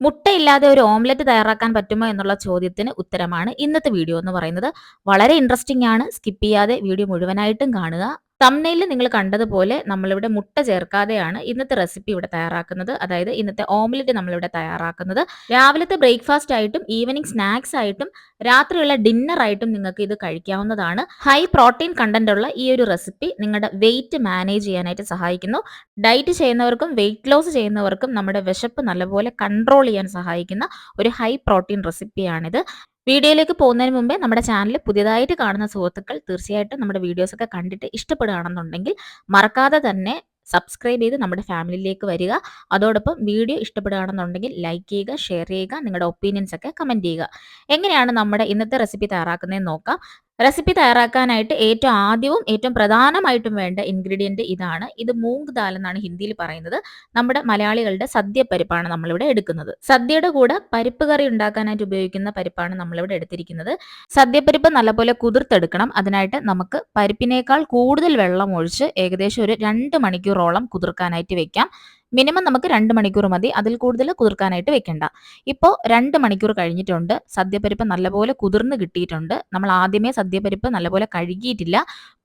മുട്ടയില്ലാതെ ഒരു ഓംലെറ്റ് തയ്യാറാക്കാൻ പറ്റുമോ എന്നുള്ള ചോദ്യത്തിന് ഉത്തരമാണ് ഇന്നത്തെ വീഡിയോ എന്ന് പറയുന്നത്. വളരെ ഇൻട്രസ്റ്റിംഗ് ആണ്. സ്കിപ്പ് ചെയ്യാതെ വീഡിയോ മുഴുവനായിട്ടും കാണുക. തമ്മനയിൽ നിങ്ങൾ കണ്ടതുപോലെ നമ്മളിവിടെ മുട്ട ചേർക്കാതെയാണ് ഇന്നത്തെ റെസിപ്പി ഇവിടെ തയ്യാറാക്കുന്നത്. അതായത് ഇന്നത്തെ ഓംലെറ്റ് നമ്മളിവിടെ തയ്യാറാക്കുന്നത്. രാവിലത്തെ ബ്രേക്ക്ഫാസ്റ്റ് ആയിട്ടും ഈവനിങ് സ്നാക്സ് ആയിട്ടും രാത്രിയുള്ള ഡിന്നർ ആയിട്ടും നിങ്ങൾക്ക് ഇത് കഴിക്കാവുന്നതാണ്. ഹൈ പ്രോട്ടീൻ കണ്ടന്റ് ഉള്ള ഈ ഒരു റെസിപ്പി നിങ്ങളുടെ വെയിറ്റ് മാനേജ് ചെയ്യാനായിട്ട് സഹായിക്കുന്നു. ഡയറ്റ് ചെയ്യുന്നവർക്കും വെയിറ്റ് ലോസ് ചെയ്യുന്നവർക്കും നമ്മുടെ വിശപ്പ് നല്ലപോലെ കൺട്രോൾ ചെയ്യാൻ സഹായിക്കുന്ന ഒരു ഹൈ പ്രോട്ടീൻ റെസിപ്പിയാണിത് വീഡിയോയിലേക്ക് പോകുന്നതിന് മുമ്പേ നമ്മുടെ ചാനൽ പുതിയതായിട്ട് കാണുന്ന സുഹൃത്തുക്കൾ തീർച്ചയായിട്ടും നമ്മുടെ വീഡിയോസൊക്കെ കണ്ടിട്ട് ഇഷ്ടപ്പെടുകയാണെന്നുണ്ടെങ്കിൽ മറക്കാതെ തന്നെ സബ്സ്ക്രൈബ് ചെയ്ത് നമ്മുടെ ഫാമിലിയിലേക്ക് വരിക. അതോടൊപ്പം വീഡിയോ ഇഷ്ടപ്പെടുകയാണെന്നുണ്ടെങ്കിൽ ലൈക്ക് ചെയ്യുക ഷെയർ ചെയ്യുക നിങ്ങളുടെ ഒപ്പീനിയൻസ് ഒക്കെ കമന്റ് ചെയ്യുക. എങ്ങനെയാണ് നമ്മുടെ ഇന്നത്തെ റെസിപ്പി തയ്യാറാക്കുന്നതെന്ന് നോക്കാം. റെസിപ്പി തയ്യാറാക്കാനായിട്ട് ഏറ്റവും ആദ്യവും ഏറ്റവും പ്രധാനമായിട്ടും വേണ്ട ഇൻഗ്രീഡിയന്റ് ഇതാണ്. ഇത് മൂങ് ദാൽ എന്നാണ് ഹിന്ദിയിൽ പറയുന്നത്. നമ്മുടെ മലയാളികളുടെ സദ്യ സദ്യപ്പരിപ്പാണ് നമ്മളിവിടെ എടുക്കുന്നത്. സദ്യയുടെ കൂടെ പരിപ്പ് കറി ഉണ്ടാക്കാനായിട്ട് ഉപയോഗിക്കുന്ന പരിപ്പാണ് നമ്മളിവിടെ എടുത്തിരിക്കുന്നത്. സദ്യപ്പരിപ്പ് നല്ലപോലെ കുതിർത്തെടുക്കണം. അതിനായിട്ട് നമുക്ക് പരിപ്പിനേക്കാൾ കൂടുതൽ വെള്ളം ഒഴിച്ച് ഏകദേശം ഒരു രണ്ട് മണിക്കൂറോളം കുതിർക്കാനായിട്ട് വെക്കാം. മിനിമം നമുക്ക് രണ്ട് മണിക്കൂർ മതി. അതിൽ കൂടുതൽ കുതിർക്കാനായിട്ട് വെക്കണ്ട. ഇപ്പോൾ രണ്ട് മണിക്കൂർ കഴിഞ്ഞിട്ടുണ്ട്. സദ്യപ്പരിപ്പ് നല്ലപോലെ കുതിർന്ന് കിട്ടിയിട്ടുണ്ട്. നമ്മൾ ആദ്യമേ സദ്യപ്പരിപ്പ് നല്ലപോലെ കഴുകിയിട്ടില്ല.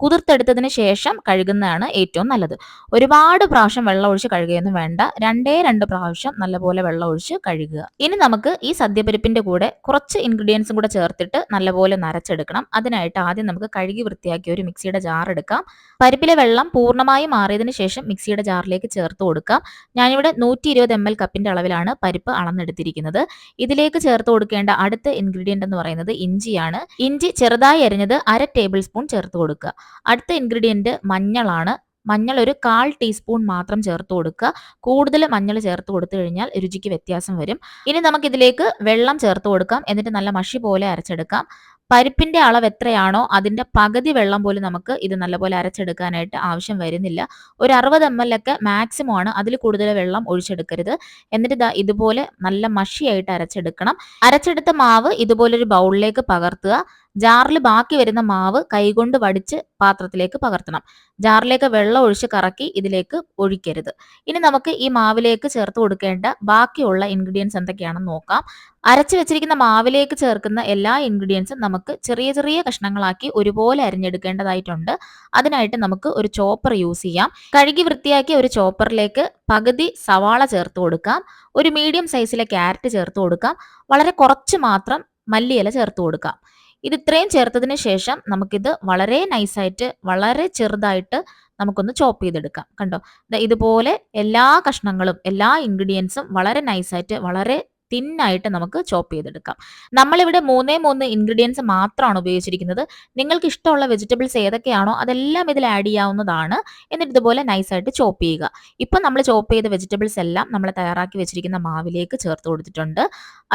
കുതിർത്തെടുത്തതിന് ശേഷം കഴുകുന്നതാണ് ഏറ്റവും നല്ലത്. ഒരുപാട് പ്രാവശ്യം വെള്ളം ഒഴിച്ച് കഴുകുകയൊന്നും വേണ്ട. രണ്ടേ രണ്ട് പ്രാവശ്യം നല്ലപോലെ വെള്ളം ഒഴിച്ച് കഴുകുക. ഇനി നമുക്ക് ഈ സദ്യപ്പരിപ്പിന്റെ കൂടെ കുറച്ച് ഇൻഗ്രീഡിയൻസും കൂടെ ചേർത്തിട്ട് നല്ലപോലെ നരച്ചെടുക്കണം. അതിനായിട്ട് ആദ്യം നമുക്ക് കഴുകി വൃത്തിയാക്കി ഒരു മിക്സിയുടെ ജാർ എടുക്കാം. പരിപ്പിലെ വെള്ളം പൂർണമായും മാറിയതിന് ശേഷം മിക്സിയുടെ ജാറിലേക്ക് ചേർത്ത് കൊടുക്കാം. ഞാനിവിടെ നൂറ്റി ഇരുപത് എം എൽ കപ്പിന്റെ അളവിലാണ് പരിപ്പ് അളന്നെടുത്തിരിക്കുന്നത്. ഇതിലേക്ക് ചേർത്ത് കൊടുക്കേണ്ട അടുത്ത ഇൻഗ്രീഡിയന്റ് എന്ന് പറയുന്നത് ഇഞ്ചിയാണ്. ഇഞ്ചി ചെറുതായി അരിഞ്ഞത് അര ടേബിൾ സ്പൂൺ ചേർത്ത് കൊടുക്കുക. അടുത്ത ഇൻഗ്രീഡിയന്റ് മഞ്ഞളാണ്. മഞ്ഞൾ ഒരു കാൽ ടീസ്പൂൺ മാത്രം ചേർത്ത് കൊടുക്കുക. കൂടുതൽ മഞ്ഞൾ ചേർത്ത് കൊടുത്തു കഴിഞ്ഞാൽ രുചിക്ക് വ്യത്യാസം വരും. ഇനി നമുക്ക് ഇതിലേക്ക് വെള്ളം ചേർത്ത് കൊടുക്കാം. എന്നിട്ട് നല്ല മഷി പോലെ അരച്ചെടുക്കാം. പരിപ്പിന്റെ അളവ് എത്രയാണോ അതിന്റെ പകുതി വെള്ളം പോലും നമുക്ക് ഇത് നല്ലപോലെ അരച്ചെടുക്കാനായിട്ട് ആവശ്യം വരുന്നില്ല. ഒരു അറുപത് എം എൽ ഒക്കെ മാക്സിമം ആണ് അതിൽ കൂടുതൽ വെള്ളം ഒഴിച്ചെടുക്കരുത്. എന്നിട്ട് ഇതാ ഇതുപോലെ നല്ല മഷിയായിട്ട് അരച്ചെടുക്കണം. അരച്ചെടുത്ത മാവ് ഇതുപോലൊരു ബൗളിലേക്ക് പകർത്തുക. ജാറിൽ ബാക്കി വരുന്ന മാവ് കൈകൊണ്ട് വടിച്ച് പാത്രത്തിലേക്ക് പകർത്തണം. ജാറിലേക്ക് വെള്ളം ഒഴിച്ച് കറക്കി ഇതിലേക്ക് ഒഴിക്കരുത്. ഇനി നമുക്ക് ഈ മാവിലേക്ക് ചേർത്ത് കൊടുക്കേണ്ട ബാക്കിയുള്ള ഇൻഗ്രീഡിയൻസ് എന്തൊക്കെയാണെന്ന് നോക്കാം. അരച്ചു വെച്ചിരിക്കുന്ന മാവിലേക്ക് ചേർക്കുന്ന എല്ലാ ഇൻഗ്രീഡിയൻസും നമുക്ക് ചെറിയ ചെറിയ കഷ്ണങ്ങളാക്കി ഒരുപോലെ അരിഞ്ഞെടുക്കേണ്ടതായിട്ടുണ്ട്. അതിനായിട്ട് നമുക്ക് ഒരു ചോപ്പർ യൂസ് ചെയ്യാം. കഴുകി വൃത്തിയാക്കിയ ഒരു ചോപ്പറിലേക്ക് പകുതി സവാള ചേർത്ത് കൊടുക്കാം. ഒരു മീഡിയം സൈസിലെ ക്യാരറ്റ് ചേർത്ത് കൊടുക്കാം. വളരെ കുറച്ച് മാത്രം മല്ലിയില ചേർത്ത് കൊടുക്കാം. ഇത് ഇത്രയും ചേർത്തതിന് ശേഷം നമുക്കിത് വളരെ നൈസായിട്ട് വളരെ ചെറുതായിട്ട് നമുക്കൊന്ന് ചോപ്പ് ചെയ്തെടുക്കാം. കണ്ടോ? ഇതുപോലെ എല്ലാ കഷ്ണങ്ങളും എല്ലാ ഇൻഗ്രീഡിയൻസും വളരെ നൈസായിട്ട് വളരെ തിന്നായിട്ട് നമുക്ക് ചോപ്പ് ചെയ്തെടുക്കാം. നമ്മളിവിടെ മൂന്നേ മൂന്ന് ഇൻഗ്രീഡിയൻസ് മാത്രമാണ് ഉപയോഗിച്ചിരിക്കുന്നത്. നിങ്ങൾക്ക് ഇഷ്ടമുള്ള വെജിറ്റബിൾസ് ഏതൊക്കെയാണോ അതെല്ലാം ഇതിൽ ആഡ് ചെയ്യാവുന്നതാണ്. എന്നിട്ട് ഇതുപോലെ നൈസായിട്ട് ചോപ്പ് ചെയ്യുക. ഇപ്പം നമ്മൾ ചോപ്പ് ചെയ്ത വെജിറ്റബിൾസ് എല്ലാം നമ്മൾ തയ്യാറാക്കി വെച്ചിരിക്കുന്ന മാവിലേക്ക് ചേർത്ത് കൊടുത്തിട്ടുണ്ട്.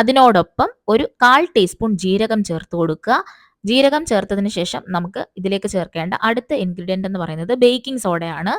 അതിനോടൊപ്പം ഒരു കാൽ ടീസ്പൂൺ ജീരകം ചേർത്ത് കൊടുക്കുക. ജീരകം ചേർത്തതിന് ശേഷം നമുക്ക് ഇതിലേക്ക് ചേർക്കേണ്ട അടുത്ത ഇൻഗ്രീഡിയന്റ് എന്ന് പറയുന്നത് ബേക്കിംഗ് സോഡയാണ്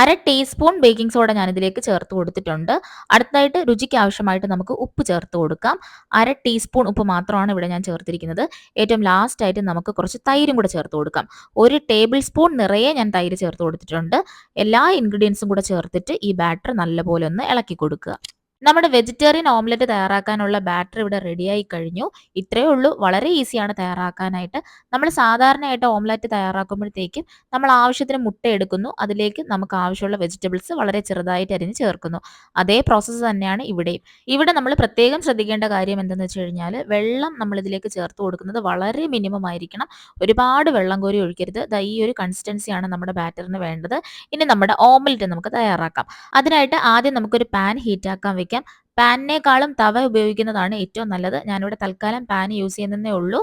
അര ടീസ്പൂൺ ബേക്കിംഗ് സോഡ ഞാൻ ഇതിലേക്ക് ചേർത്ത് കൊടുത്തിട്ടുണ്ട്. അടുത്തതായിട്ട് രുചിക്ക് ആവശ്യമായിട്ട് നമുക്ക് ഉപ്പ് ചേർത്ത് കൊടുക്കാം. അര ടീസ്പൂൺ ഉപ്പ് മാത്രമാണ് ഇവിടെ ഞാൻ ചേർത്തിരിക്കുന്നത്. ഏറ്റവും ലാസ്റ്റ് ആയിട്ട് നമുക്ക് കുറച്ച് തൈരും കൂടെ ചേർത്ത് കൊടുക്കാം. ഒരു ടേബിൾ സ്പൂൺ നിറയെ ഞാൻ തൈര് ചേർത്ത് കൊടുത്തിട്ടുണ്ട്. എല്ലാ ഇൻഗ്രീഡിയൻസും കൂടെ ചേർത്തിട്ട് ഈ ബാറ്റർ നല്ലപോലെ ഒന്ന് ഇളക്കി കൊടുക്കുക. നമ്മുടെ വെജിറ്റേറിയൻ ഓംലെറ്റ് തയ്യാറാക്കാനുള്ള ബാറ്റർ ഇവിടെ റെഡിയായി കഴിഞ്ഞു. ഇത്രയേ ഉള്ളൂ. വളരെ ഈസിയാണ് തയ്യാറാക്കാനായിട്ട്. നമ്മൾ സാധാരണയായിട്ട് ഓംലെറ്റ് തയ്യാറാക്കുമ്പോഴത്തേക്കും നമ്മൾ ആവശ്യത്തിന് മുട്ട എടുക്കുന്നു. അതിലേക്ക് നമുക്ക് ആവശ്യമുള്ള വെജിറ്റബിൾസ് വളരെ ചെറുതായിട്ട് അരിഞ്ഞ് ചേർക്കുന്നു. അതേ പ്രോസസ്സ് തന്നെയാണ് ഇവിടെയും. ഇവിടെ നമ്മൾ പ്രത്യേകം ശ്രദ്ധിക്കേണ്ട കാര്യം എന്തെന്ന് വെച്ച് കഴിഞ്ഞാൽ വെള്ളം നമ്മൾ ഇതിലേക്ക് ചേർത്ത് കൊടുക്കുന്നത് വളരെ മിനിമം ആയിരിക്കണം. ഒരുപാട് വെള്ളം കോരി ഒഴിക്കരുത്. ഈ ഒരു കൺസിസ്റ്റൻസിയാണ് നമ്മുടെ ബാറ്ററിന് വേണ്ടത്. ഇനി നമ്മുടെ ഓംലെറ്റ് നമുക്ക് തയ്യാറാക്കാം. അതിനായിട്ട് ആദ്യം നമുക്കൊരു പാൻ ഹീറ്റാക്കാൻ വെക്കാം. ഉപയോഗിക്കാം. പാനിനേക്കാളും തവ ഉപയോഗിക്കുന്നതാണ് ഏറ്റവും നല്ലത്. ഞാനിവിടെ തൽക്കാലം പാൻ യൂസ് ചെയ്യുന്നതേ ഉള്ളൂ.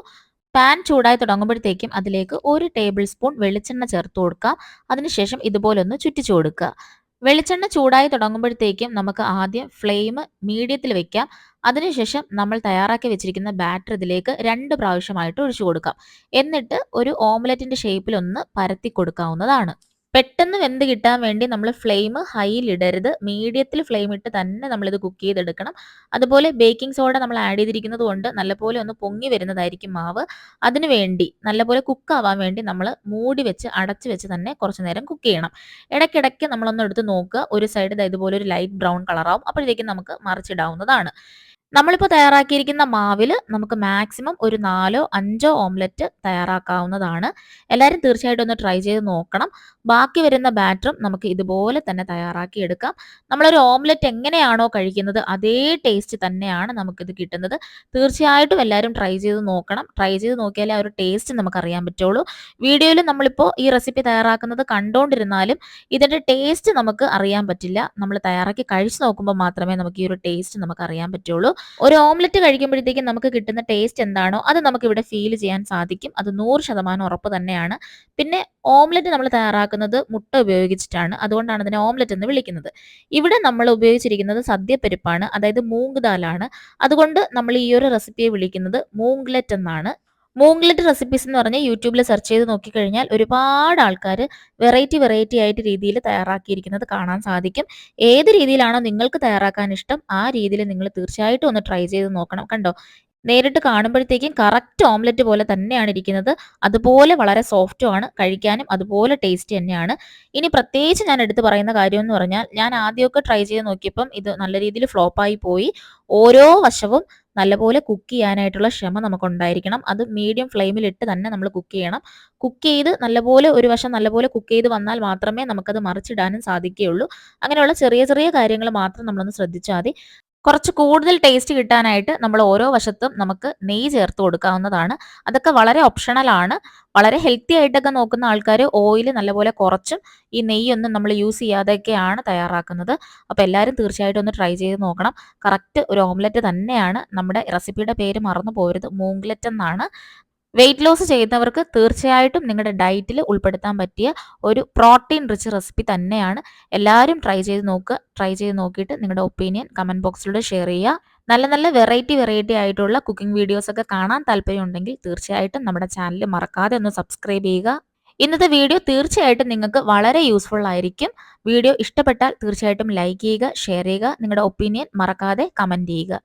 പാൻ ചൂടായി തുടങ്ങുമ്പോഴത്തേക്കും അതിലേക്ക് ഒരു ടേബിൾ സ്പൂൺ വെളിച്ചെണ്ണ ചേർത്ത് കൊടുക്കുക അതിനുശേഷം ഇതുപോലെ ഒന്ന് ചുറ്റിച്ചു കൊടുക്കുക. വെളിച്ചെണ്ണ ചൂടായി തുടങ്ങുമ്പോഴത്തേക്കും നമുക്ക് ആദ്യം ഫ്ലെയിം മീഡിയത്തിൽ വെക്കാം. അതിനുശേഷം നമ്മൾ തയ്യാറാക്കി വെച്ചിരിക്കുന്ന ബാറ്റർ ഇതിലേക്ക് രണ്ട് പ്രാവശ്യമായിട്ട് ഒഴിച്ചു കൊടുക്കാം. എന്നിട്ട് ഒരു ഓംലെറ്റിന്റെ ഷേപ്പിൽ ഒന്ന് പരത്തി കൊടുക്കാവുന്നതാണ്. പെട്ടെന്ന് വെന്ത് കിട്ടാൻ വേണ്ടി നമ്മൾ ഫ്ലെയിം ഹൈയിലിടരുത്. മീഡിയത്തിൽ ഫ്ലെയിം ഇട്ട് തന്നെ നമ്മളിത് കുക്ക് ചെയ്തെടുക്കണം. അതുപോലെ ബേക്കിംഗ് സോഡ നമ്മൾ ആഡ് ചെയ്തിരിക്കുന്നത് കൊണ്ട് നല്ലപോലെ ഒന്ന് പൊങ്ങി വരുന്നതായിരിക്കും മാവ്. അതിന് വേണ്ടി നല്ലപോലെ കുക്ക് ആവാൻ വേണ്ടി നമ്മൾ മൂടി വെച്ച് അടച്ച് വെച്ച് തന്നെ കുറച്ച് നേരം കുക്ക് ചെയ്യണം. ഇടയ്ക്കിടയ്ക്ക് നമ്മളൊന്ന് എടുത്ത് നോക്കുക. ഒരു സൈഡ് ഇതുപോലെ ഒരു ലൈറ്റ് ബ്രൗൺ കളറാവും അപ്പോഴത്തേക്കും നമുക്ക് മറിച്ചിടാവുന്നതാണ്. നമ്മളിപ്പോൾ തയ്യാറാക്കിയിരിക്കുന്ന മാവിൽ നമുക്ക് മാക്സിമം ഒരു നാലോ അഞ്ചോ ഓംലെറ്റ് തയ്യാറാക്കാവുന്നതാണ്. എല്ലാവരും തീർച്ചയായിട്ടും ഒന്ന് ട്രൈ ചെയ്ത് നോക്കണം. ബാക്കി വരുന്ന ബാറ്ററും നമുക്ക് ഇതുപോലെ തന്നെ തയ്യാറാക്കി എടുക്കാം. നമ്മളൊരു ഓംലെറ്റ് എങ്ങനെയാണോ കഴിക്കുന്നത് അതേ ടേസ്റ്റ് തന്നെയാണ് നമുക്കിത് കിട്ടുന്നത്. തീർച്ചയായിട്ടും എല്ലാവരും ട്രൈ ചെയ്ത് നോക്കണം. ട്രൈ ചെയ്ത് നോക്കിയാലേ ആ ഒരു ടേസ്റ്റ് നമുക്ക് അറിയാൻ പറ്റുള്ളൂ. വീഡിയോയിൽ നമ്മളിപ്പോൾ ഈ റെസിപ്പി തയ്യാറാക്കുന്നത് കണ്ടുകൊണ്ടിരുന്നാലും ഇതിന്റെ ടേസ്റ്റ് നമുക്ക് അറിയാൻ പറ്റില്ല. നമ്മൾ തയ്യാറാക്കി കഴിച്ചു നോക്കുമ്പോൾ മാത്രമേ നമുക്ക് ഈ ഒരു ടേസ്റ്റ് നമുക്ക് അറിയാൻ പറ്റുള്ളൂ. ഒരു ഓംലെറ്റ് കഴിക്കുമ്പോഴത്തേക്കും നമുക്ക് കിട്ടുന്ന ടേസ്റ്റ് എന്താണോ അത് നമുക്ക് ഇവിടെ ഫീൽ ചെയ്യാൻ സാധിക്കും. അത് നൂറ് ശതമാനം ഉറപ്പ് തന്നെയാണ്. പിന്നെ ഓംലെറ്റ് നമ്മൾ തയ്യാറാക്കുന്നത് മുട്ട ഉപയോഗിച്ചിട്ടാണ്. അതുകൊണ്ടാണ് അതിനെ ഓംലെറ്റ് എന്ന് വിളിക്കുന്നത്. ഇവിടെ നമ്മൾ ഉപയോഗിച്ചിരിക്കുന്നത് സദ്യപ്പരിപ്പാണ് അതായത് മൂങ്ക് ദാലാണ്. അതുകൊണ്ട് നമ്മൾ ഈ ഒരു റെസിപ്പിയെ വിളിക്കുന്നത് മൂങ്ക്ലെറ്റ് എന്നാണ്. മൂങ്ക്ലെറ്റ് റെസിപ്പീസ് എന്ന് പറഞ്ഞാൽ യൂട്യൂബിൽ സെർച്ച് ചെയ്ത് നോക്കിക്കഴിഞ്ഞാൽ ഒരുപാട് ആൾക്കാർ വെറൈറ്റി വെറൈറ്റി ആയിട്ട് രീതിയിൽ തയ്യാറാക്കിയിരിക്കുന്നത് കാണാൻ സാധിക്കും. ഏത് രീതിയിലാണോ നിങ്ങൾക്ക് തയ്യാറാക്കാൻ ഇഷ്ടം ആ രീതിയിൽ നിങ്ങൾ തീർച്ചയായിട്ടും ഒന്ന് ട്രൈ ചെയ്ത് നോക്കണം. കണ്ടോ? നേരിട്ട് കാണുമ്പോഴത്തേക്കും കറക്റ്റ് ഓംലെറ്റ് പോലെ തന്നെയാണ് ഇരിക്കുന്നത്. അതുപോലെ വളരെ സോഫ്റ്റും ആണ് കഴിക്കാനും അതുപോലെ ടേസ്റ്റ് തന്നെയാണ്. ഇനി പ്രത്യേകിച്ച് ഞാൻ എടുത്തു പറയുന്ന കാര്യം എന്ന് പറഞ്ഞാൽ ഞാൻ ആദ്യമൊക്കെ ട്രൈ ചെയ്ത് നോക്കിയപ്പം ഇത് നല്ല രീതിയിൽ ഫ്ലോപ്പായി പോയി. ഓരോ വശവും നല്ലപോലെ കുക്ക് ചെയ്യാനായിട്ടുള്ള ക്ഷമ നമുക്കുണ്ടായിരിക്കണം. അത് മീഡിയം ഫ്ലെയിമിലിട്ട് തന്നെ നമ്മൾ കുക്ക് ചെയ്യണം. കുക്ക് ചെയ്ത് നല്ലപോലെ ഒരു വശം നല്ലപോലെ കുക്ക് ചെയ്ത് വന്നാൽ മാത്രമേ നമുക്കത് മറിച്ചിടാനും സാധിക്കുകയുള്ളൂ. അങ്ങനെയുള്ള ചെറിയ ചെറിയ കാര്യങ്ങൾ മാത്രം നമ്മളൊന്ന് ശ്രദ്ധിച്ചാൽ മതി. കുറച്ച് കൂടുതൽ ടേസ്റ്റ് കിട്ടാനായിട്ട് നമ്മൾ ഓരോ വശത്തും നമുക്ക് നെയ്യ് ചേർത്ത് കൊടുക്കാവുന്നതാണ്. അതൊക്കെ വളരെ ഓപ്ഷണലാണ് വളരെ ഹെൽത്തി ആയിട്ടൊക്കെ നോക്കുന്ന ആൾക്കാർ ഓയിൽ നല്ലപോലെ കുറച്ചും ഈ നെയ്യൊന്നും നമ്മൾ യൂസ് ചെയ്യാതെയൊക്കെയാണ് തയ്യാറാക്കുന്നത്. അപ്പോൾ എല്ലാവരും തീർച്ചയായിട്ടും ഒന്ന് ട്രൈ ചെയ്ത് നോക്കണം. കറക്റ്റ് ഒരു ഓംലെറ്റ് തന്നെയാണ്. നമ്മുടെ റെസിപ്പിയുടെ പേര് മറന്നു പോരുത്. മൂംഗ്ലെറ്റ് എന്നാണ്. വെയിറ്റ് ലോസ് ചെയ്യുന്നവർക്ക് തീർച്ചയായിട്ടും നിങ്ങളുടെ ഡയറ്റിൽ ഉൾപ്പെടുത്താൻ പറ്റിയ ഒരു പ്രോട്ടീൻ റിച്ച് റെസിപ്പി തന്നെയാണ്. എല്ലാവരും ട്രൈ ചെയ്ത് നോക്കുക ട്രൈ ചെയ്ത് നോക്കിയിട്ട് നിങ്ങളുടെ ഒപ്പീനിയൻ കമന്റ് ബോക്സിലൂടെ ഷെയർ ചെയ്യുക. നല്ല നല്ല വെറൈറ്റി വെറൈറ്റി ആയിട്ടുള്ള കുക്കിംഗ് വീഡിയോസ് ഒക്കെ കാണാൻ താല്പര്യമുണ്ടെങ്കിൽ തീർച്ചയായിട്ടും നമ്മുടെ ചാനൽ മറക്കാതെ ഒന്ന് സബ്സ്ക്രൈബ് ചെയ്യുക. ഇന്നത്തെ വീഡിയോ തീർച്ചയായിട്ടും നിങ്ങൾക്ക് വളരെ യൂസ്ഫുൾ ആയിരിക്കും. വീഡിയോ ഇഷ്ടപ്പെട്ടാൽ തീർച്ചയായിട്ടും ലൈക്ക് ചെയ്യുക ഷെയർ ചെയ്യുക. നിങ്ങളുടെ ഒപ്പീനിയൻ മറക്കാതെ കമന്റ് ചെയ്യുക.